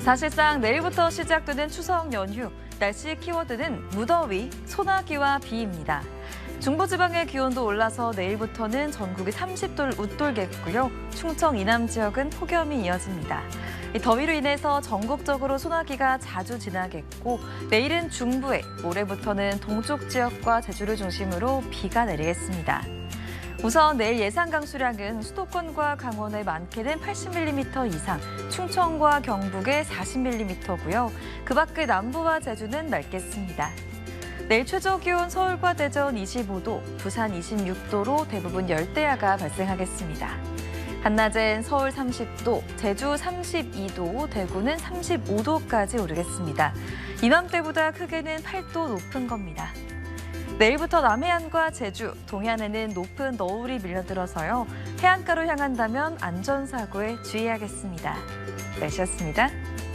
사실상 내일부터 시작되는 추석 연휴. 날씨 키워드는 무더위, 소나기와 비입니다. 중부지방의 기온도 올라서 내일부터는 전국이 30도를 웃돌겠고요. 충청 이남 지역은 폭염이 이어집니다. 이 더위로 인해서 전국적으로 소나기가 자주 지나겠고 내일은 중부에 모레부터는 동쪽 지역과 제주를 중심으로 비가 내리겠습니다. 우선 내일 예상 강수량은 수도권과 강원에 많게는 80mm 이상, 충청과 경북에 40mm고요. 그 밖의 남부와 제주는 맑겠습니다. 내일 최저 기온 서울과 대전 25도, 부산 26도로 대부분 열대야가 발생하겠습니다. 한낮엔 서울 30도, 제주 32도, 대구는 35도까지 오르겠습니다. 이맘때보다 크게는 8도 높은 겁니다. 내일부터 남해안과 제주, 동해안에는 높은 너울이 밀려들어서요. 해안가로 향한다면 안전사고에 주의하겠습니다. 날씨였습니다.